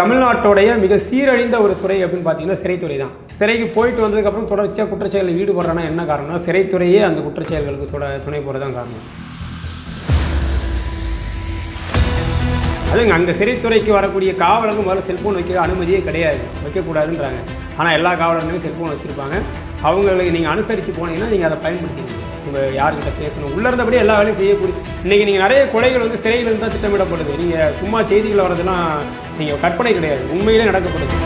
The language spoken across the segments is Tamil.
தமிழ்நாட்டோடைய மிக சீரழிந்த ஒரு துறை அப்படின்னு பார்த்தீங்கன்னா சிறைத்துறை தான். சிறைக்கு போயிட்டு வந்ததுக்கப்புறம் தொடர்ச்சியாக குற்றச்செயலில் ஈடுபடுறனா என்ன காரணம்னா சிறைத்துறையே அந்த குற்றச்செயல்களுக்கு துணை துணை போகிறதான் காரணம். அதுங்க அங்கே சிறைத்துறைக்கு வரக்கூடிய காவலர்கள் முதல்ல செல்ஃபோன் வைக்க அனுமதியே கிடையாது. வைக்கக்கூடாதுன்றாங்க. ஆனால் எல்லா காவலர்களுமே செல்ஃபோன் வச்சுருப்பாங்க. அவங்களுக்கு நீங்கள் அனுசரித்து போனீங்கன்னா நீங்கள் அதை பயன்படுத்திக்கணும் உங்கள் யார்கிட்ட பேசணும்? உள்ள இருந்தபடி எல்லா வேலையும் செய்யக்கூடிய இன்றைக்கி நீங்கள் நிறைய கொலைகள் வந்து சிறையில் இருந்தால் தான் திட்டமிடப்படுது. நீங்கள் சும்மா செய்திகள் வரதெல்லாம் நீங்கள் கற்பனை கிடையாது. உண்மையிலே நடக்கப்படுது.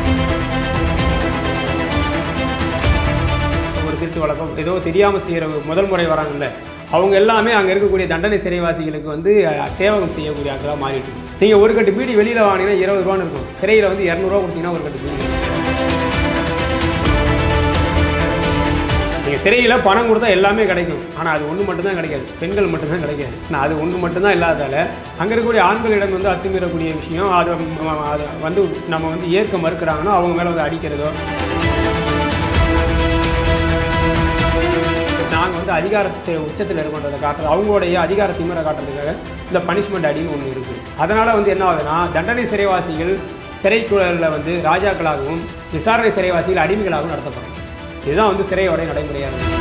ஒரு திருச்சி வழக்கம். ஏதோ தெரியாமல் செய்கிற முதல் முறை வராங்கல்ல. அவங்க எல்லாமே அங்கே இருக்கக்கூடிய தண்டனை சிறைவாசிகளுக்கு வந்து சேவகம் செய்யக்கூடிய ஆட்களாக மாறிட்டு நீங்கள் ஒரு கட்டு பீடி வெளியில் வாங்கினீங்கன்னா இருபது ரூபான்னு இருக்கும். சிறையில் வந்து இரநூறுவா கொடுத்தீங்கன்னா ஒரு கட்டு பீடி. திரையில் சிறையில் பணம் கொடுத்தா எல்லாமே கிடைக்கும். ஆனால் அது ஒன்று மட்டும்தான் கிடைக்காது. பெண்கள் மட்டும்தான் கிடைக்காது. நான் அது ஒன்று மட்டும்தான் இல்லாததால் அங்கே இருக்கக்கூடிய ஆண்களிடம் வந்து அத்துமீறக்கூடிய விஷயம் அதை அதை வந்து நம்ம வந்து ஏற்க மறுக்கிறாங்கன்னா அவங்க மேலே வந்து அடிக்கிறதோ. நாங்கள் வந்து அதிகாரத்தை உச்சத்தில் இருக்கோன்றதை காட்டுறது அவங்களுடைய அதிகார திமிரை காட்டுறதுக்காக இந்த பனிஷ்மெண்ட் அடின்னு ஒன்று இருக்குது அதனால் வந்து என்ன ஆகுதுன்னா தண்டனை சிறைவாசிகள் சிறைக்குழலில் வந்து ராஜாக்களாகவும் விசாரணை சிறைவாசிகள் அடிமைகளாகவும் நடத்தப்படும் இதுதான் வந்து சிறையோட நடைமுறையாக இருக்குது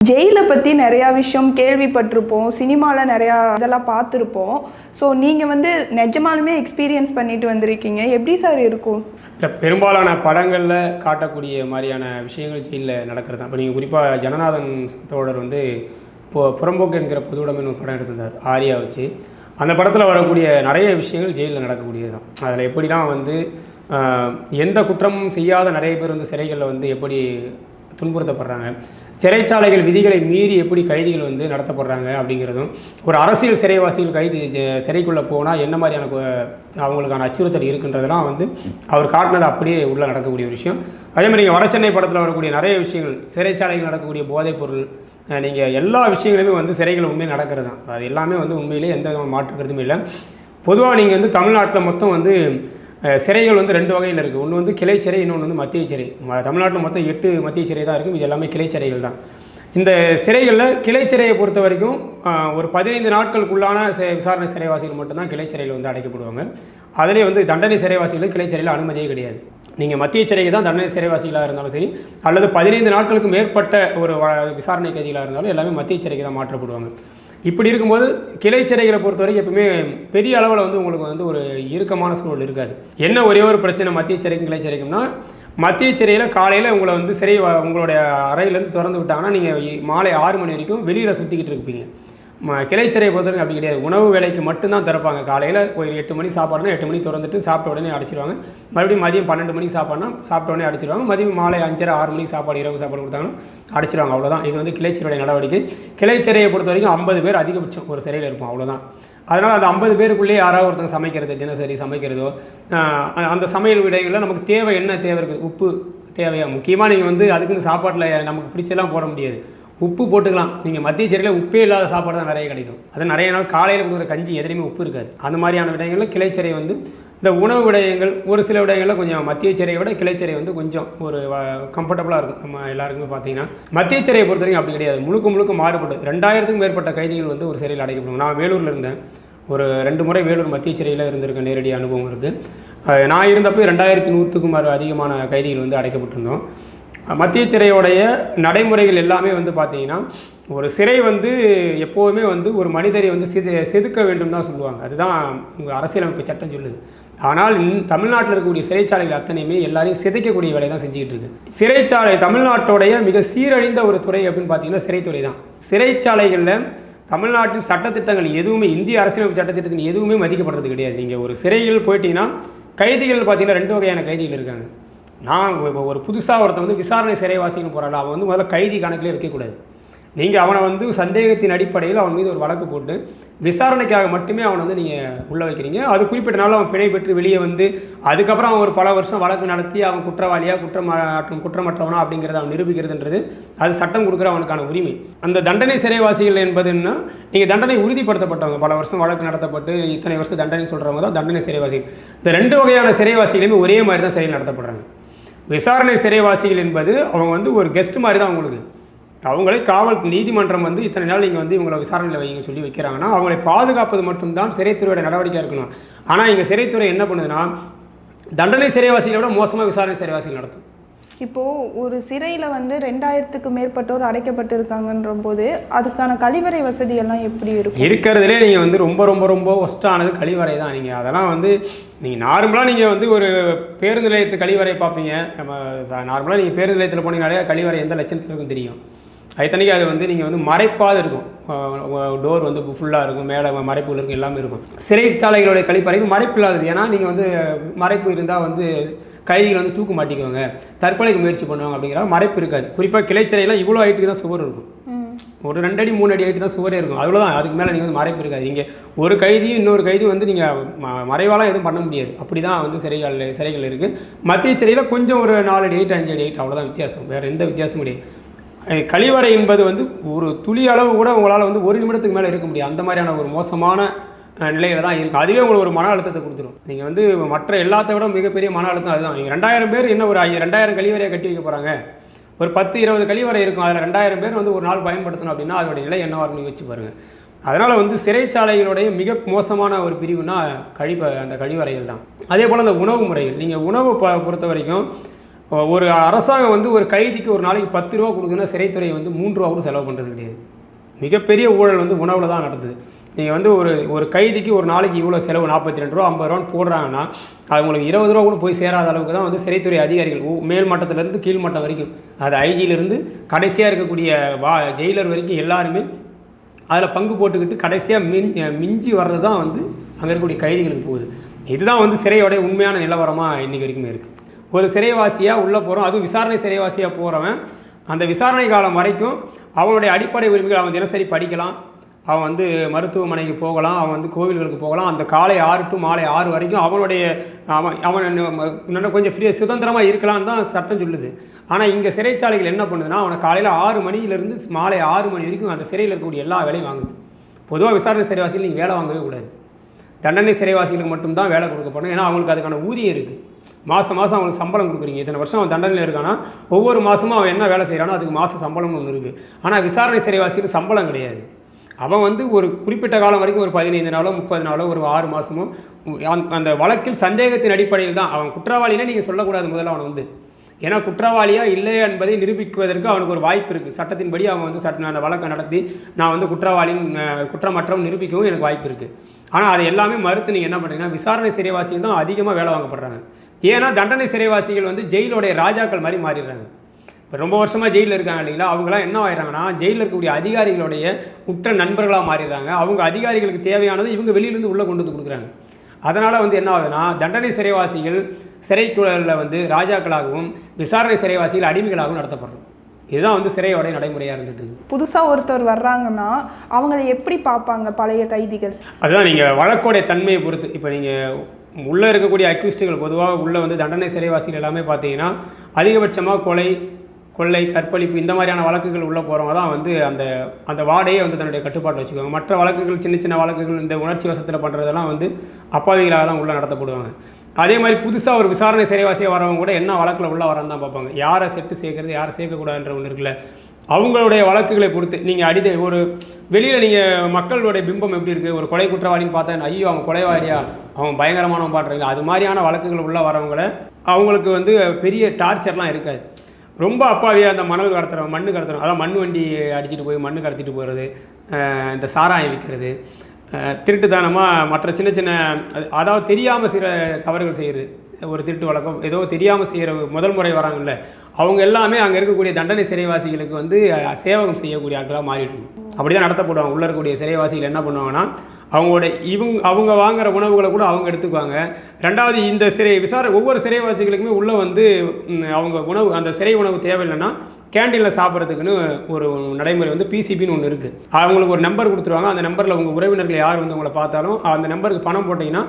ஜெயிலை பற்றி நிறையா விஷயம் கேள்விப்பட்டிருப்போம் சினிமாவில் நிறையா இதெல்லாம் பார்த்துருப்போம். ஸோ நீங்கள் வந்து நிஜமாலுமே எக்ஸ்பீரியன்ஸ் பண்ணிட்டு வந்திருக்கீங்க. எப்படி சார் இருக்கும்? இல்லை பெரும்பாலான படங்களில் காட்டக்கூடிய மாதிரியான விஷயங்கள் ஜெயிலில் நடக்கிறது தான். இப்போ நீங்கள் குறிப்பாக ஜனநாதன் தோழர் வந்து இப்போ புறம்போக்கு என்கிற பொதுவுடைமைன்னு ஒரு படம் எடுத்திருந்தார் ஆரியா வச்சு. அந்த படத்தில் வரக்கூடிய நிறைய விஷயங்கள் ஜெயிலில் நடக்கக்கூடியது தான் அதில் எப்படிலாம் வந்து எந்த குற்றமும் செய்யாத நிறைய பேர் வந்து சிறைகளில் வந்து எப்படி துன்புறுத்தப்படுறாங்க சிறைச்சாலைகள் விதிகளை மீறி எப்படி கைதிகள் வந்து நடத்தப்படுறாங்க அப்படிங்கிறதும் ஒரு அரசியல் சிறைவாசிகள் கைது சிறைக்குள்ளே போனால் என்ன மாதிரியான அவங்களுக்கான அச்சுறுத்தல் இருக்குன்றதெல்லாம் வந்து அவர் காட்டினது அப்படியே உள்ளே நடக்கக்கூடிய விஷயம். அதே மாதிரி வட சென்னை படத்தில் வரக்கூடிய நிறைய விஷயங்கள் சிறைச்சாலைகள் நடக்கக்கூடிய போதைப் பொருள் நீங்கள் எல்லா விஷயங்களுமே வந்து சிறைகள் உண்மையாக நடக்கிறது தான். அது எல்லாமே வந்து உண்மையிலே எந்த விதமான மாற்று இல்லை. பொதுவாக நீங்கள் வந்து தமிழ்நாட்டில் மொத்தம் வந்து சிறைகள் வந்து ரெண்டு வகையில் இருக்குது ஒன்று வந்து கிளை சிறை இன்னொன்று வந்து மத்திய சிறை. தமிழ்நாட்டில் மொத்தம் எட்டு மத்திய சிறை தான் இருக்கும். இது எல்லாமே கிளை சிறைகள் தான். இந்த சிறைகளில் கிளை சிறையை பொறுத்த வரைக்கும் ஒரு பதினைந்து நாட்களுக்குள்ளான சே விசாரணை சிறைவாசிகள் மட்டும்தான் கிளை சிறையில் வந்து அடைக்கப்படுவாங்க. அதிலே வந்து தண்டனை சிறைவாசிகளுக்கு கிளை சிறையில் அனுமதியே கிடையாது. நீங்கள் மத்திய சிறைக்கு தான் தண்டனை சிறைவாசிகளாக இருந்தாலும் சரி அல்லது பதினைந்து நாட்களுக்கு மேற்பட்ட ஒரு வ- விசாரணை கைதிகளாக இருந்தாலும் எல்லாமே மத்திய சிறைக்கு தான் மாற்றப்படுவாங்க. இப்படி இருக்கும்போது கிளை சிறைகளை பொறுத்த வரைக்கும் எப்பவுமே பெரிய அளவில் வந்து உங்களுக்கு வந்து ஒரு இறுக்கமான சூழல் இருக்காது. என்ன ஒரே ஒரு பிரச்சனை மத்திய சிறைக்கும் கிளை சிறைக்கும்னா மத்திய சிறையில் காலையில் உங்களை வந்து சிறை உங்களுடைய அறையிலேருந்து திறந்து விட்டாங்கன்னா நீங்கள் மாலை ஆறு மணி வரைக்கும் வெளியில் சுற்றிக்கிட்டு இருப்பீங்க. கிளை சிறையை பொறுத்தவரைக்கும் அப்படி கிடையாது. உணவு வேலைக்கு மட்டும்தான் திறப்பாங்க. காலையில் ஒரு எட்டு மணி சாப்பாடுனா எட்டு மணி திறந்துட்டு சாப்பிட்ட உடனே அடிச்சிருவாங்க. மறுபடியும் மதியம் பன்னெண்டு மணிக்கு சாப்பாடுனா சாப்பிட்ட உடனே அடிச்சிருவாங்க. மதியம் மாலை அஞ்சரை ஆறு மணிக்கு சாப்பாடு இரவு சாப்பாடு கொடுத்தாங்கன்னா அடிச்சிருவாங்க. அவ்வளோதான் இது வந்து கிளைச்சிறையுடைய நடவடிக்கை. கிளைச்சிறையை பொறுத்த வரைக்கும் ஐம்பது பேர் அதிகபட்சம் ஒரு சிறையில் இருப்போம். அவ்வளோதான் அதனால் அந்த ஐம்பது பேருக்குள்ளேயே யாராவது ஒருத்தங்க சமைக்கிறது தினசரி சமைக்கிறதோ அந்த சமையல் விடைகளில் நமக்கு தேவை என்ன தேவை இருக்குது? உப்பு தேவையா? முக்கியமாக நீங்கள் வந்து அதுக்குன்னு சாப்பாட்டில் நமக்கு பிடிச்செல்லாம் போட முடியாது. உப்பு போட்டுக்கலாம். நீங்கள் மத்திய சிறையில் உப்பே இல்லாத சாப்பாடு தான் நிறைய கிடைக்கும். அது நிறைய நாள் காலையில் கொடுக்குற கஞ்சி எதுலேயுமே உப்பு இருக்காது. அந்த மாதிரியான விடயங்களில் கிளைச்சிறை வந்து இந்த உணவு விடயங்கள் ஒரு சில விடயங்களில் கொஞ்சம் மத்திய சிறையை விட கிளைச்சிறை வந்து கொஞ்சம் ஒரு கம்ஃபர்டபுளாக இருக்கும். நம்ம எல்லாருக்குமே பார்த்தீங்கன்னா மத்திய சிறையை பொறுத்த வரைக்கும் அப்படி கிடையாது. முழுக்க முழுக்க மாறுபடும் ரெண்டாயிரத்துக்கும் மேற்பட்ட கைதிகள் வந்து ஒரு சிறையில் அடைக்கப்படும். நான் வேலூரில் இருந்தேன். ஒரு ரெண்டு முறை வேலூர் மத்திய சிறையில் இருந்திருக்க நேரடி அனுபவம் இருக்குது நான் இருந்தப்போ ரெண்டாயிரத்தி நூற்றுக்கும் அதிகமான கைதிகள் வந்து அடைக்கப்பட்டிருந்தோம். மத்திய சிறையோடைய நடைமுறைகள் எல்லாமே வந்து பார்த்தீங்கன்னா ஒரு சிறை வந்து எப்போதுமே வந்து ஒரு மனிதரை வந்து செது செதுக்க வேண்டும் தான் சொல்லுவாங்க. அதுதான் உங்கள் அரசியலமைப்பு சட்டம் சொல்லுது. ஆனால் இந் தமிழ்நாட்டில் இருக்கக்கூடிய சிறைச்சாலைகள் அத்தனையுமே எல்லாரையும் சிதைக்கக்கூடிய வேலையை தான் செஞ்சுக்கிட்டு இருக்கு. சிறைச்சாலை தமிழ்நாட்டோடைய மிக சீரழிந்த ஒரு துறை அப்படின்னு பார்த்தீங்கன்னா சிறைத்துறை தான். சிறைச்சாலைகளில் தமிழ்நாட்டின் சட்டத்திட்டங்கள் எதுவுமே இந்திய அரசியலமைப்பு சட்டத்திட்டத்தின் எதுவுமே மதிக்கப்படுறது கிடையாது. நீங்கள் ஒரு சிறையில் போயிட்டீங்கன்னா கைதிகள் பார்த்தீங்கன்னா ரெண்டு வகையான கைதிகள் இருக்காங்க. நான் இப்போ ஒரு புதுசாக ஒருத்தன் வந்து விசாரணை சிறைவாசின்னு போகிறாள் அவன் வந்து முதல்ல கைதி கணக்கிலே வைக்கக்கூடாது. நீங்கள் அவனை வந்து சந்தேகத்தின் அடிப்படையில் அவன் மீது ஒரு வழக்கு போட்டு விசாரணைக்காக மட்டுமே அவனை வந்து நீங்கள் உள்ளே வைக்கிறீங்க. அது குறிப்பிட்ட நாள் அவன் பிணை பெற்று வெளியே வந்து அதுக்கப்புறம் அவன் ஒரு பல வருஷம் வழக்கு நடத்தி அவன் குற்றவாளியாக குற்றம் குற்றமற்றவனா அப்படிங்கிறத அவன் நிரூபிக்கிறதுன்றது அது சட்டம் கொடுக்குற அவனுக்கான உரிமை. அந்த தண்டனை சிறைவாசிகள் என்பதுன்னா நீங்கள் தண்டனை உறுதிப்படுத்தப்பட்டவங்க பல வருஷம் வழக்கு நடத்தப்பட்டு இத்தனை வருஷம் தண்டனை சொல்கிறவங்க தான் தண்டனை சிறைவாசிகள். இந்த ரெண்டு வகையான சிறைவாசிகளுமே ஒரே மாதிரி தான் சிறையில் நடத்தப்படுறாங்க. விசாரணை சிறைவாசிகள் என்பது அவங்க வந்து ஒரு கெஸ்ட் மாதிரி தான் அவங்களுக்கு. அவங்களே காவல் நீதிமன்றம் வந்து இத்தனை நாள் நீங்கள் வந்து இவங்களை விசாரணையில் வைங்க சொல்லி வைக்கிறாங்கன்னா அவங்களை பாதுகாப்பது மட்டும்தான் சிறைத்துறையோட நடவடிக்கை இருக்கணும். ஆனால் இங்கே சிறைத்துறை என்ன பண்ணுதுன்னா தண்டனை சிறைவாசிகளை விட மோசமாக விசாரணை சிறைவாசிகள் நடத்தும். இப்போது ஒரு சிறையில் வந்து ரெண்டாயிரத்துக்கு மேற்பட்டோர் அடைக்கப்பட்டிருக்காங்கன்ற போது அதுக்கான கழிவறை வசதி எல்லாம் எப்படி இருக்கும்? இருக்கிறதுலே நீங்கள் வந்து ரொம்ப ரொம்ப ரொம்ப ஒஸ்ட்டானது கழிவறை தான். நீங்கள் அதெல்லாம் வந்து நீங்கள் நார்மலாக நீங்கள் வந்து ஒரு பேருந்து நிலையத்து கழிவறை பார்ப்பீங்க. நம்ம நார்மலாக நீங்கள் பேருந்து நிலையத்தில் போனீங்கனாலே கழிவறை எந்த லட்சணத்தில் இருக்கும் தெரியும். அதுத்தனைக்கு அது வந்து நீங்கள் வந்து மறைப்பாக இருக்கும். டோர் வந்து ஃபுல்லாக இருக்கும். மேலே மறைப்புகள் இருக்கும் எல்லாமே இருக்கும். சிறைச்சாலைகளுடைய கழிப்பறைக்கு மறைப்பு இல்லாதது. ஏன்னா நீங்கள் வந்து மறைப்பு இருந்தால் வந்து கைதிகள் வந்து தூக்கு மாட்டிக்குவாங்க. தற்கொலைக்கு முயற்சி பண்ணுவாங்க அப்படிங்கிற மறைப்பு இருக்காது. குறிப்பாக கிளைச்சிறையில் இவ்வளோ ஹைட்டுக்கு தான் சுவர் இருக்கும். ஒரு ரெண்டு அடி மூணு அடி ஹைட்டு தான் சுவரே இருக்கும். அவ்வளோதான் அதுக்கு மேலே நீங்கள் வந்து மறைப்பு இருக்காது. இங்கே ஒரு கைதியும் இன்னொரு கைதியும் வந்து நீங்கள் மறைவாலாம் எதுவும் பண்ண முடியாது. அப்படி தான் வந்து சிறைகள் சிறைகள் இருக்குது மத்திய சிறையில் கொஞ்சம் ஒரு நாலு அடி ஹைட் அஞ்சு அடி ஹைட் அவ்வளோதான் வித்தியாசம். வேறு எந்த வித்தியாசமும் கிடையாது. கழிவறை என்பது வந்து ஒரு துளி அளவு கூட உங்களால் வந்து ஒரு நிமிடத்துக்கு மேலே இருக்க முடியாது. அந்த மாதிரியான ஒரு மோசமான நிலையில தான் இருக்குது அதுவே உங்களுக்கு ஒரு மன அழுத்தத்தை கொடுத்துரும். நீங்கள் வந்து மற்ற எல்லாத்த விட மிகப்பெரிய மன அழுத்தம் அதுதான். நீங்கள் ரெண்டாயிரம் பேர் என்ன ஒரு ரெண்டாயிரம் கழிவறையை கட்டி வைக்க போகிறாங்க ஒரு பத்து இருபது கழிவறை இருக்கும். அதில் ரெண்டாயிரம் பேர் வந்து ஒரு நாள் பயன்படுத்தணும் அப்படின்னா அதோட நிலை என்னவாக இருக்குன்னு வச்சு பாருங்கள் அதனால் வந்து சிறைச்சாலைகளுடைய மிக மோசமான ஒரு பிரிவுனா கழிப்ப அந்த கழிவறைகள் தான். அதே போல் அந்த உணவு முறைகள். நீங்கள் உணவு ப பொறுத்த வரைக்கும் ஒரு அரசாங்கம் வந்து ஒரு கைதிக்கு ஒரு நாளைக்கு பத்து ரூபா கொடுக்குதுன்னா சிறைத்துறை வந்து மூன்று ரூபா கூட செலவு பண்ணுறது கிடையாது. மிகப்பெரிய ஊழல் வந்து உணவில் தான் நடந்தது. நீங்கள் வந்து ஒரு ஒரு கைதிக்கு ஒரு நாளைக்கு இவ்வளோ செலவு நாற்பத்தி ரெண்டு ரூபா ஐம்பது ரூபான்னு போடுறாங்கன்னா அவங்களுக்கு இருபது ரூபா கூட போய் சேராத அளவுக்கு தான் வந்து சிறைத்துறை அதிகாரிகள் மேல் மட்டத்திலேருந்து கீழ் மட்டம் வரைக்கும் அது ஐஜியிலேருந்து கடைசியாக இருக்கக்கூடிய வா ஜெயிலர் வரைக்கும் எல்லாருமே அதில் பங்கு போட்டுக்கிட்டு கடைசியாக மின் மிஞ்சி வர்றது தான் வந்து அங்கே இருக்கக்கூடிய கைதிகளுக்கு போகுது. இதுதான் வந்து சிறையோடைய உண்மையான நிலவரமாக இன்றைக்கி வரைக்குமே இருக்குது ஒரு சிறைவாசியாக உள்ளே போகிறோம் அதுவும் விசாரணை சிறைவாசியாக போகிறவன் அந்த விசாரணை காலம் வரைக்கும் அவனுடைய அடிப்படை உரிமைகள் அவன் தினசரி படிக்கலாம். அவன் வந்து மருத்துவமனைக்கு போகலாம். அவன் வந்து கோவில்களுக்கு போகலாம். அந்த காலை ஆறு டு மாலை ஆறு வரைக்கும் அவனுடைய அவன் அவன் இன்னும் கொஞ்சம் ஃப்ரீ சுதந்திரமாக இருக்கலாம்னு தான் சட்டம் சொல்லுது. ஆனால் இங்கே சிறைச்சாலைகள் என்ன பண்ணுதுன்னா அவனை காலையில் ஆறு மணியிலேருந்து மாலை ஆறு மணி வரைக்கும் அந்த சிறையில் இருக்கக்கூடிய எல்லா வேலையும் வாங்குது. பொதுவாக விசாரணை சிறைவாசிகள் நீங்கள் வேலை வாங்கவே கூடாது. தண்டனை சிறைவாசிகளுக்கு மட்டும்தான் வேலை கொடுக்கப்படும் ஏன்னா அவங்களுக்கு அதுக்கான ஊதியம் இருக்குது மாதம் மாதம் அவனுக்கு சம்பளம் கொடுக்குறீங்க. இத்தனை வருஷம் அவன் தண்டனையில் இருக்கானா? ஒவ்வொரு மாதமும் அவன் என்ன வேலை செய்கிறானோ அதுக்கு மாத சம்பளம்னு ஒன்று இருக்குது ஆனால் விசாரணை சிறைவாசிக்கு சம்பளம் கிடையாது. அவன் வந்து ஒரு குறிப்பிட்ட காலம் வரைக்கும் ஒரு பதினைந்து நாளோ முப்பது நாளோ ஒரு ஆறு மாதமோ அந்த- அந்த வழக்கில் சந்தேகத்தின் அடிப்படையில் தான். அவன் குற்றவாளினே நீங்கள் சொல்லக்கூடாது முதல்ல அவனை வந்து. ஏன்னா குற்றவாளியாக இல்லையா என்பதை நிரூபிக்குவதற்கு அவனுக்கு ஒரு வாய்ப்பு இருக்குது சட்டத்தின்படி அவன் வந்து சட்ட அந்த வழக்கை நடத்தி நான் வந்து குற்றவாளின்னு குற்றமற்றம் நிரூபிக்கவும் எனக்கு வாய்ப்பு இருக்குது ஆனால் அது எல்லாமே மறுத்து நீங்கள் என்ன பண்ணுறீங்கன்னா விசாரணை சிறைவாசிகள் தான் அதிகமாக வேலை வாங்கப்படுறாங்க. ஏன்னா தண்டனை சிறைவாசிகள் வந்து ஜெயிலோடைய ராஜாக்கள் மாதிரி மாறிடுறாங்க. இப்போ ரொம்ப வருஷமாக ஜெயிலில் இருக்காங்க இல்லைங்களா? அவங்களாம் என்ன ஆயிடுறாங்கன்னா ஜெயிலில் இருக்கக்கூடிய அதிகாரிகளுடைய உற்ற நண்பர்களாக மாறிடுறாங்க. அவங்க அதிகாரிகளுக்கு தேவையானது இவங்க வெளியிலேருந்து உள்ளே கொண்டு வந்து கொடுக்குறாங்க. அதனால் வந்து என்ன ஆகுதுன்னா தண்டனை சிறைவாசிகள் சிறைக்குழலில் வந்து ராஜாக்களாகவும் விசாரணை சிறைவாசிகள் அடிமைகளாகவும் நடத்தப்படுறோம். இதுதான் வந்து சிறையோடைய நடைமுறையாக இருந்துட்டு இருக்கு. புதுசாக ஒருத்தர் வர்றாங்கன்னா அவங்கள எப்படி பார்ப்பாங்க பழைய கைதிகள்? அதுதான் நீங்கள் வழக்கோடைய தன்மையை பொறுத்து. இப்போ நீங்கள் உள்ளே இருக்கக்கூடிய அக்யூஸ்டுகள் பொதுவாக உள்ளே வந்து தண்டனை சிறைவாசிகள் எல்லாமே பார்த்தீங்கன்னா அதிகபட்சமாக கொலை கொள்ளை கற்பழிப்பு இந்த மாதிரியான வழக்குகள் உள்ளே போகிறவங்க தான் வந்து அந்த அந்த வார்டையே வந்து தன்னுடைய கட்டுப்பாட்டில் வச்சுக்குவாங்க. மற்ற வழக்குகள் சின்ன சின்ன வழக்குகள் இந்த உணர்ச்சி வசத்தில் பண்ணுறதெல்லாம் வந்து அப்பாவிகளாக தான் உள்ளே நடத்தப்படுவாங்க. அதே மாதிரி புதுசாக ஒரு விசாரணை சிறைவாசியாக வரவங்க கூட என்ன வழக்கில் உள்ளே வரான்னு தான் பார்ப்பாங்க. யாரை செட்டு சேர்க்குறது யாரை சேர்க்கக்கூடாதுன்ற ஒன்று இருக்குல்ல. அவங்களுடைய வழக்குகளை பொறுத்து நீங்கள் அடித ஒரு வெளியில் நீங்கள் மக்களுடைய பிம்பம் எப்படி இருக்குது ஒரு கொலை குற்றவாளின்னு பார்த்தா ஐயோ அவன் கொலைவாரியா அவன் பயங்கரமானவன் பாடுறீங்க அது மாதிரியான வழக்குகள் உள்ளே வரவங்கள அவங்களுக்கு வந்து பெரிய டார்ச்சர்லாம் இருக்காது. ரொம்ப அப்பாவியாக அந்த மணல் கடத்துகிறவன் மண்ணு கடத்துறோம் அதான் மண் வண்டி அடிச்சுட்டு போய் மண்ணு கடத்திட்டு போகிறது இந்த சாராயம் விற்கிறது திருட்டுத்தனமாக மற்ற சின்ன சின்ன அதாவது தெரியாமல் சில தவறுகள் செய்கிறது ஒரு திருட்டு வழக்கம். ஏதோ தெரியாமல் செய்கிற முதல் முறை வராங்கல்ல. அவங்க எல்லாமே அங்கே இருக்கக்கூடிய தண்டனை சிறைவாசிகளுக்கு வந்து சேவகம் செய்யக்கூடிய ஆட்களாக மாறிடும் அப்படி தான் நடத்தப்படுவாங்க. உள்ளே இருக்கக்கூடிய சிறைவாசிகள் என்ன பண்ணுவாங்கன்னா அவங்களோட இவங்க அவங்க வாங்குற உணவுகளை கூட அவங்க எடுத்துக்குவாங்க. ரெண்டாவது இந்த சிறை விசாரணை ஒவ்வொரு சிறைவாசிகளுக்குமே உள்ளே வந்து அவங்க உணவு அந்த சிறை உணவு தேவையில்லைன்னா கேண்டீனில் சாப்பிட்றதுக்குன்னு ஒரு நடைமுறை வந்து பிசிபின்னு ஒன்று இருக்குது அவங்களுக்கு ஒரு நம்பர் கொடுத்துருவாங்க. அந்த நம்பரில் உங்கள் உறவினர்கள் யார் வந்து உங்களை பார்த்தாலும் அந்த நம்பருக்கு பணம் போட்டிங்கன்னா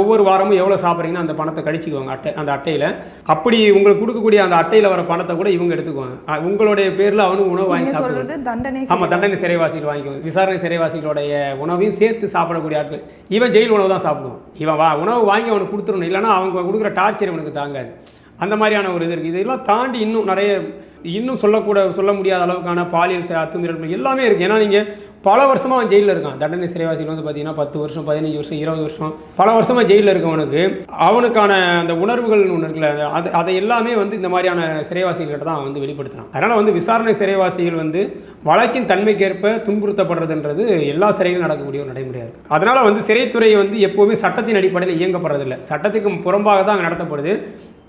ஒவ்வொரு வாரமும் எவ்வளோ சாப்பிட்றீங்கன்னா அந்த பணத்தை கழிச்சிக்குவாங்க அட்டை அந்த அட்டையில். அப்படி உங்களுக்கு கொடுக்கக்கூடிய அந்த அட்டையில் வர பணத்தை கூட இவங்க எடுத்துக்குவாங்க. உங்களுடைய பேரில் அவனும் உணவு வாங்கி சொல்றது தண்டனை ஆமாம் தண்டனை சிறைவாசிகள் வாங்கிக்குவோம் விசாரணை சிறைவாசிகளுடைய உணவையும் சேர்த்து சாப்பிடக்கூடிய ஆட்கள். இவன் ஜெயில் உணவு தான் சாப்பிடுவான். இவன் வா உணவு வாங்கி அவனுக்கு கொடுத்துடணும். இல்லைன்னா அவங்க கொடுக்குற டார்ச்சர் இவனுக்கு தாங்காது. அந்த மாதிரியான ஒரு இது இருக்குது இதெல்லாம் தாண்டி இன்னும் நிறைய இன்னும் சொல்லக்கூட சொல்ல முடியாத அளவுக்கான பாலியல் அத்துமீறல் எல்லாமே இருக்குது ஏன்னா நீங்கள் பல வருஷமாக அவன் ஜெயிலில் இருக்கான். தண்டனை சிறைவாசிகள் வந்து பார்த்தீங்கன்னா பத்து வருஷம் பதினஞ்சு வருஷம் இருபது வருஷம் பல வருஷமாக ஜெயிலில் இருக்கவனுக்கு அவனுக்கான அந்த உணர்வுகள்னு ஒன்று இருக்குல்ல அது அதை எல்லாமே வந்து இந்த மாதிரியான சிறைவாசிகள்கிட்ட தான் வந்து வெளிப்படுத்துகிறான் அதனால் வந்து விசாரணை சிறைவாசிகள் வந்து வழக்கின் தன்மைக்கேற்ப துன்புறுத்தப்படுறதுன்றது எல்லா சிறையிலும் நடக்கக்கூடிய ஒரு நடைமுறையாக இருக்குது அதனால் வந்து சிறைத்துறை வந்து எப்போவுமே சட்டத்தின் அடிப்படையில் இயங்கப்படுறதில்லை. சட்டத்துக்கு புறம்பாக தான் அங்கே நடத்தப்படுது.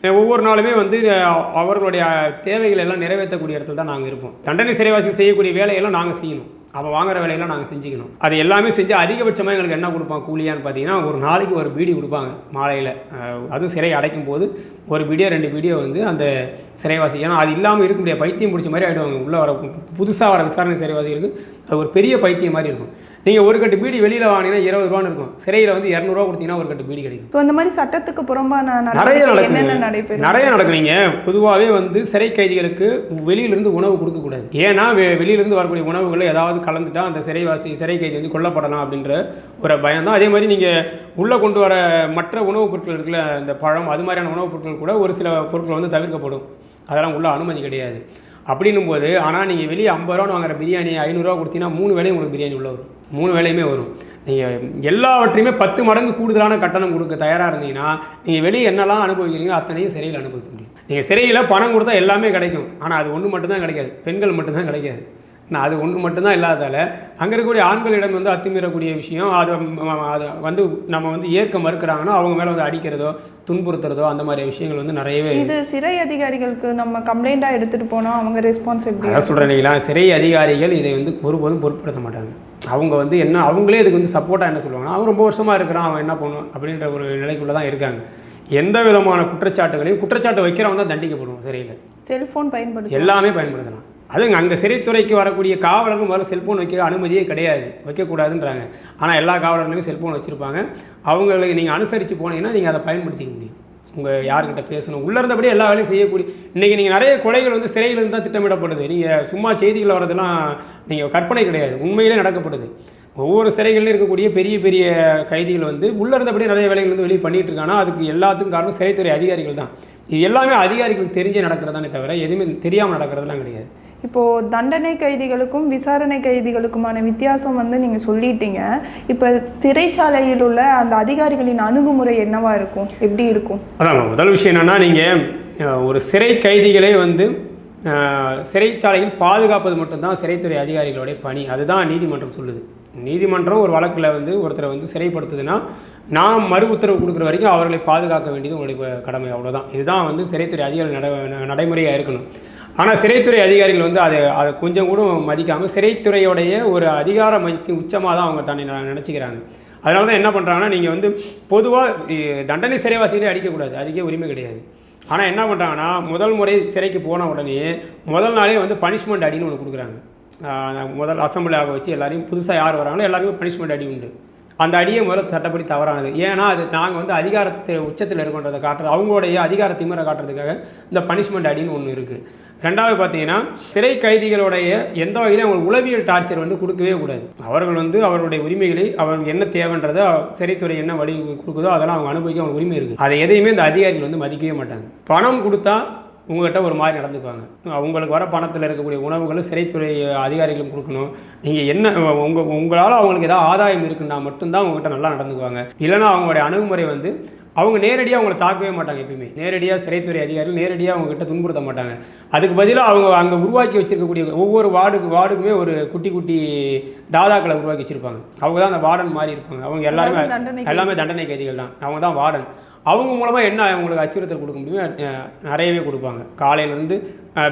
ஒவ்வொரு நாளுமே வந்து அவர்களுடைய தேவைகளை எல்லாம் நிறைவேற்றக்கூடிய இடத்துல தான் நாங்கள் இருப்போம். தண்டனை சிறைவாசி செய்யக்கூடிய வேலையெல்லாம் நாங்கள் செய்யணும். அவன் வாங்குற வேலையெல்லாம் நாங்கள் செஞ்சுக்கணும். அது எல்லாமே செஞ்சு அதிகபட்சமாக எங்களுக்கு என்ன கொடுப்பான் கூலியான்னு பார்த்தீங்கன்னா ஒரு நாளைக்கு ஒரு பீடி கொடுப்பாங்க மாலையில். அதுவும் சிறை அடைக்கும் போது ஒரு பீடியோ ரெண்டு பீடியோ வந்து அந்த சிறைவாசி ஏன்னா அது இல்லாமல் இருக்க முடியாது. பைத்தியம் பிடிச்ச மாதிரி ஆகிடுவாங்க உள்ளே வர புதுசாக வர விசாரணை சிறைவாசிகளுக்கு அது ஒரு பெரிய பைத்தியம் மாதிரி இருக்கும். நீங்கள் ஒரு கட்டு பீடி வெளியில் வாங்கினீங்கன்னா இருபது ரூபான்னு இருக்கும். சிறையில் வந்து இரநூறுவா கொடுத்தீங்கன்னா ஒரு கட்டு பீடி கிடைக்கும். ஸோ இந்த மாதிரி சட்டத்துக்கு புறம்பான நிறைய நடைபெறும் நிறைய நடக்குறீங்க பொதுவாகவே வந்து சிறை கைதிகளுக்கு வெளியிலிருந்து உணவு கொடுக்கக்கூடாது. ஏன்னா வெளியிலிருந்து வரக்கூடிய உணவுகளை ஏதாவது கலந்துட்டா அந்த சிறைவாசி சிறை கைதி வந்து கொல்லப்படலாம் அப்படின்ற ஒரு பயம் தான் அதே மாதிரி நீங்கள் உள்ளே கொண்டு வர மற்ற உணவுப் பொருட்கள் இருக்குல்ல இந்த பழம் அது மாதிரியான உணவுப் பொருட்கள் கூட ஒரு சில பொருட்கள் வந்து தவிர்க்கப்படும். அதெல்லாம் உள்ள அனுமதி கிடையாது. அப்படின்னும் போது ஆனால் நீங்கள் வெளியே ஐம்பது ரூபா வாங்குற பிரியாணி ஐநூறுரூவா கொடுத்தீங்கன்னா மூணு வேளையும் உங்களுக்கு பிரியாணி உள்ள வரும். மூணு வேலையுமே வரும். நீங்கள் எல்லாவற்றையுமே பத்து மடங்கு கூடுதலான கட்டணம் கொடுக்க தயாராக இருந்தீங்கன்னா நீங்கள் வெளியே என்னெல்லாம் அனுபவிக்கிறீங்களோ அத்தனையும் சிறையில் அனுபவிக்க முடியும். நீங்கள் சிறையில் பணம் கொடுத்தா எல்லாமே கிடைக்கும். ஆனால் அது ஒன்று மட்டும்தான் கிடைக்காது. பெண்கள் மட்டும்தான் கிடைக்காது. நான் அது ஒன்று மட்டும்தான் இல்லாதால அங்கே இருக்கக்கூடிய ஆண்களிடம் வந்து அத்துமீறக்கூடிய விஷயம் அது அது வந்து நம்ம வந்து ஏற்க மறுக்கிறாங்கன்னா அவங்க மேலே வந்து அடிக்கிறதோ துன்புறுத்துறதோ அந்த மாதிரி விஷயங்கள் வந்து நிறையவே இது சிறை அதிகாரிகளுக்கு நம்ம கம்ப்ளைண்டா எடுத்துட்டு போனா அவங்க ரெஸ்பான்ஸ் எப்படி அதான் சொல்கிறேன் இல்லைங்களா? சிறை அதிகாரிகள் இதை வந்து ஒருபோதும் பொருட்படுத்த மாட்டாங்க. அவங்க வந்து என்ன அவங்களே இதுக்கு வந்து சப்போர்ட்டாக என்ன சொல்லுவாங்கன்னா அவன் ரொம்ப வருஷமாக இருக்கிறான் அவன் என்ன பண்ணுவான் அப்படின்ற ஒரு நிலைக்குள்ளே தான் இருக்காங்க. எந்த விதமான குற்றச்சாட்டுகளையும் குற்றச்சாட்டு வைக்கிறவங்க தான் தண்டிக்கப்படுவோம் சிறையில். செல்போன் பயன்படுத்தி எல்லாமே பயன்படுத்தலாம். அதுங்க அங்கே சிறைத்துறைக்கு வரக்கூடிய காவலர்கள் முதல்ல செல்ஃபோன் வைக்க அனுமதியே கிடையாது. வைக்கக்கூடாதுன்றாங்க. ஆனால் எல்லா காவலர்களுமே செல்ஃபோன் வச்சுருப்பாங்க. அவங்களுக்கு நீங்கள் அனுசரித்து போனீங்கன்னா நீங்கள் அதை பயன்படுத்திக்க முடியும். உங்கள் யார்கிட்ட பேசணும். உள்ளே இருந்தபடி எல்லா வேலையும் செய்யக்கூடிய இன்றைக்கி நீங்கள் நிறைய கொலைகள் வந்து சிறையிலிருந்து தான் திட்டமிடப்படுது. நீங்கள் சும்மா செய்திகள் வரதெல்லாம் நீங்கள் கற்பனை கிடையாது. உண்மையிலே நடக்கப்படுது. ஒவ்வொரு சிறைகள்லையும் இருக்கக்கூடிய பெரிய பெரிய கைதிகள் வந்து உள்ளே இருந்தபடியே நிறைய வேலைகள் வந்து வெளியே பண்ணிகிட்டு இருக்காங்க அதுக்கு எல்லாத்துக்கும் காரணம் சிறைத்துறை அதிகாரிகள் தான். இது எல்லாமே அதிகாரிகளுக்கு தெரிஞ்சே நடக்கிறதானே தவிர எதுவுமே தெரியாமல் நடக்கிறதுலாம் கிடையாது. இப்போ தண்டனை கைதிகளுக்கும் விசாரணை கைதிகளுக்குமான வித்தியாசம் வந்து நீங்க சொல்லிட்டீங்க. இப்போ சிறைச்சாலையில் உள்ள அந்த அதிகாரிகளின் அணுகுமுறை என்னவா இருக்கும்? எப்படி இருக்கும்? அதான் முதல் விஷயம் என்னென்னா நீங்கள் ஒரு சிறை கைதிகளே வந்து சிறைச்சாலையில் பாதுகாப்பது மட்டும்தான் சிறைத்துறை அதிகாரிகளுடைய பணி. அதுதான் நீதிமன்றம் சொல்லுது. நீதிமன்றம் ஒரு வழக்கில் வந்து ஒருத்தரை வந்து சிறைப்படுத்துதுன்னா நாம் மறு உத்தரவு கொடுக்குற வரைக்கும் அவர்களை பாதுகாக்க வேண்டியது உங்களுடைய கடமை. அவ்வளோதான் இதுதான் வந்து சிறைத்துறை அதிகாரி நடைமுறையாக இருக்கணும். ஆனால் சிறைத்துறை அதிகாரிகள் வந்து அதை அதை கொஞ்சம் கூட மதிக்காமல் சிறைத்துறையுடைய ஒரு அதிகார மதிக்கு உச்சமாக தான் அவங்க தன்னை நினச்சிக்கிறாங்க. அதனால தான் என்ன பண்ணுறாங்கன்னா நீங்கள் வந்து பொதுவாக தண்டனை சிறைவாசிகளே அடிக்கக்கூடாது. அதுக்கே உரிமை கிடையாது. ஆனால் என்ன பண்ணுறாங்கன்னா முதல் முறை சிறைக்கு போன உடனே முதல் நாளே வந்து பனிஷ்மெண்ட் அடின்னு ஒன்று கொடுக்குறாங்க. முதல் அசம்பிளி ஆக வச்சு எல்லாரையும் புதுசாக யார் வராங்களோ எல்லாருமே பனிஷ்மெண்ட் அடி உண்டு. அந்த அடியை முதல்ல சட்டப்படி தவறானது. ஏன்னா அது நாங்கள் வந்து அதிகாரத்தை உச்சத்தில் இருக்கின்றதை காட்டுறது அவங்களுடைய அதிகார திமிரை காட்டுறதுக்காக இந்த பனிஷ்மெண்ட் அடின்னு ஒன்று இருக்குது ரெண்டாவது பார்த்தீங்கன்னா சிறை கைதிகளுடைய எந்த வகையிலும் அவங்க உளவியல் டார்ச்சர் வந்து கொடுக்கவே கூடாது. அவர்கள் வந்து அவர்களுடைய உரிமைகளை அவர்களுக்கு என்ன தேவைன்றதை சிறைத்துறை என்ன வழி கொடுக்குதோ அதெல்லாம் அவங்க அனுபவிக்க அவங்க உரிமை இருக்குது அதை எதையுமே இந்த அதிகாரிகள் வந்து மதிக்கவே மாட்டாங்க. பணம் கொடுத்தா உங்கள்கிட்ட ஒரு மாதிரி நடந்துக்குவாங்க. அவங்களுக்கு வர பணத்தில் இருக்கக்கூடிய உணவுகளும் சிறைத்துறை அதிகாரிகளும் கொடுக்கணும். நீங்கள் என்ன உங்கள் உங்களால் அவங்களுக்கு ஏதாவது ஆதாயம் இருக்குன்னா மட்டும்தான் உங்கள்கிட்ட நல்லா நடந்துக்குவாங்க. இல்லைன்னா அவங்களுடைய அணுகுமுறை வந்து அவங்க நேரடியாக அவங்கள தாக்கவே மாட்டாங்க எப்பயுமே. நேரடியாக சிறைத்துறை அதிகாரிகள் நேரடியாக அவங்ககிட்ட துன்புறுத்த மாட்டாங்க. அதுக்கு பதிலாக அவங்க அங்கே உருவாக்கி வச்சிருக்கக்கூடிய ஒவ்வொரு வார்டுக்கு வார்டுக்குமே ஒரு குட்டி குட்டி தாதாக்களை உருவாக்கி வச்சிருப்பாங்க. அவங்க தான் அந்த வார்டன் மாதிரி இருப்பாங்க. அவங்க எல்லாருமே எல்லாமே தண்டனை கைதிகள் தான். அவங்க தான் வார்டன். அவங்க மூலமாக என்ன அவங்களுக்கு அச்சுறுத்தல் கொடுக்க முடியுமோ நிறையவே கொடுப்பாங்க. காலையிலேருந்து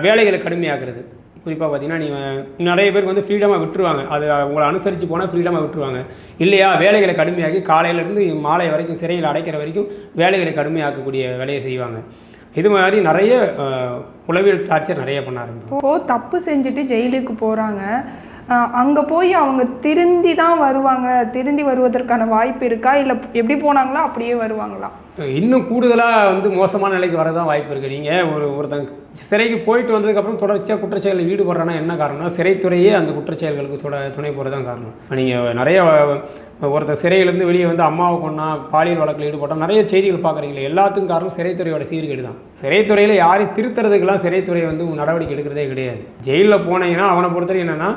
வேலைகளை கடுமையாக்குறது. குறிப்பாக பார்த்தீங்கன்னா நீங்கள் நிறைய பேருக்கு வந்து ஃப்ரீடமாக விட்டுருவாங்க. அது உங்களை அனுசரித்து போனால் ஃப்ரீடமாக விட்டுருவாங்க. இல்லையா? வேலைகளை கடுமையாக்கி காலையிலேருந்து மாலை வரைக்கும் சிறையில் அடைக்கிற வரைக்கும் வேலைகளை கடுமையாக்கக்கூடிய வேலையை செய்வாங்க. இது மாதிரி நிறைய உளவியல் டார்ச்சர் நிறைய பண்ண ஆரம்பிக்கும் இப்போது தப்பு செஞ்சுட்டு ஜெயிலுக்கு போகிறாங்க அங்கே போய் அவங்க திருந்தி தான் வருவாங்க. திருந்தி வருவதற்கான வாய்ப்பு இருக்கா? இல்லை எப்படி போனாங்களோ? அப்படியே வருவாங்களா? இன்னும் கூடுதலாக வந்து மோசமான நிலைக்கு வரதான் வாய்ப்பு இருக்குது நீங்கள் ஒரு ஒருத்தங்க சிறைக்கு போயிட்டு வந்ததுக்கப்புறம் தொடர்ச்சியாக குற்றச்செயலில் ஈடுபடுறேன்னா என்ன காரணம்னா சிறைத்துறையே அந்த குற்றச்செயல்களுக்கு துணை துணை போகிறதான் காரணம். நீங்கள் நிறைய ஒருத்தர் சிறையிலேருந்து வெளியே வந்து அம்மாவை கொண்டா பாலியல் வழக்கில் ஈடுபட்டால் நிறைய செய்திகள் பார்க்குறீங்களே எல்லாத்துக்கும் காரணம் சிறைத்துறையோட சீர்கேடு தான் சிறைத்துறையில் யாரையும் திருத்துறதுக்கெல்லாம் சிறைத்துறை வந்து நடவடிக்கை எடுக்கிறதே கிடையாது. ஜெயிலில் போனீங்கன்னா அவனை பொறுத்தவரை என்னென்னா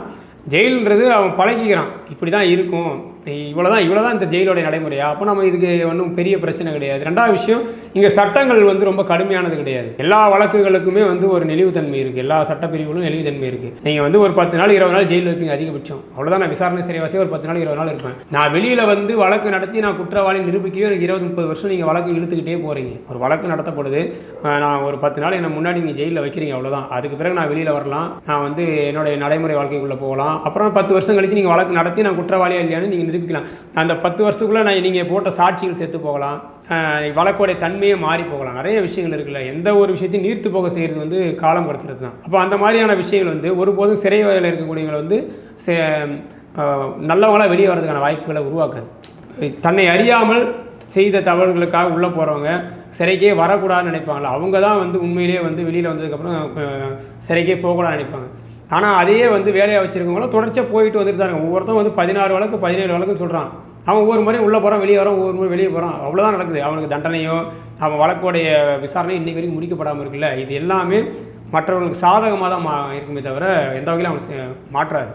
ஜெயிலுன்றது அவன் பழகிக்கிறான். இப்படி தான் இருக்கும். இவ்வளோ தான் இவ்வளோ தான் இந்த ஜெயிலோடைய நடைமுறையா அப்போ நம்ம இதுக்கு ஒன்றும் பெரிய பிரச்சனை கிடையாது. ரெண்டாவது விஷயம் இங்கே சட்டங்கள் வந்து ரொம்ப கடுமையானது கிடையாது. எல்லா வழக்குகளுக்குமே வந்து ஒரு நெளிவுத்தன்மை இருக்குது எல்லா சட்டப்பிரிவுகளும் நெளிவுத்தன்மை இருக்குது நீங்கள் வந்து ஒரு பத்து நாள் இருபது நாள் ஜெயிலில் இருப்பீங்க அதிகபட்சம். அவ்வளோதான் நான் விசாரணை சிறைவாசி ஒரு பத்து நாள் இருபது நாள் இருப்பேன். நான் வெளியில் வந்து வழக்கு நடத்தி நான் குற்றவாளி நிரூபிக்கவே எனக்கு இருபது முப்பது வருஷம் நீங்கள் வழக்கு இழுத்துக்கிட்டே போகிறீங்க ஒரு வழக்கு நடத்தப்படுது. நான் ஒரு பத்து நாள் என்னை முன்னாடி நீங்கள் ஜெயிலில் வைக்கிறீங்க அவ்வளோதான் அதுக்கு பிறகு நான் வெளியில் வரலாம். நான் வந்து என்னுடைய நடைமுறை வாழ்க்கைக்குள்ளே போகலாம். அப்புறம் பத்து வருஷம் கழிச்சு நீங்கள் வழக்கு நடத்தி நான் குற்றவாளியாக இல்லையான்னு நீங்கள் நிரூபிக்கலாம். அந்த பத்து வருஷத்துக்குள்ளே நான் நீங்கள் போட்ட சாட்சிகள் செத்து போகலாம். வழக்கோடைய தன்மையே மாறி போகலாம். நிறைய விஷயங்கள் இருக்குல்ல. எந்த ஒரு விஷயத்தையும் நீர்த்து போக செய்கிறது வந்து காலம் கடத்துறது தான். அப்போ அந்த மாதிரியான விஷயங்கள் வந்து ஒருபோதும் சிறை வகையில் இருக்கக்கூடியவங்களை வந்து நல்லவங்களாக வெளியே வர்றதுக்கான வாய்ப்புகளை உருவாக்காது. தன்னை அறியாமல் செய்த தவறுகளுக்காக உள்ளே போகிறவங்க சிறைக்கே வரக்கூடாதுன்னு நினைப்பாங்களா அவங்க தான் வந்து உண்மையிலேயே வந்து வெளியில் வந்ததுக்கப்புறம் சிறைக்கே போகக்கூடாதுன்னு நினைப்பாங்க. ஆனால் அதையே வந்து வேலையாக வச்சுருக்கவங்களும் தொடர்ச்சியாக போயிட்டு வந்துட்டு தான் இருக்காங்க. ஒவ்வொருத்தன் வந்து பதினாறு வழக்கு பதினேழு வழக்குன்னு சொல்கிறான் அவன் ஒவ்வொரு முறையும் உள்ளே போகிறான் வெளியே வரான் ஒவ்வொரு முறை வெளியே போகிறான் அவ்வளோதான் நடக்குது. அவனுக்கு தண்டனையோ அவன் வழக்கோடைய விசாரணை இன்றைக்கு வரைக்கும் முடிக்கப்படாமல் இருக்குல்ல. இது எல்லாமே மற்றவர்களுக்கு சாதகமாக தான் மா இருக்குமே தவிர எந்த வகையிலும் அவன் மாற்றாது.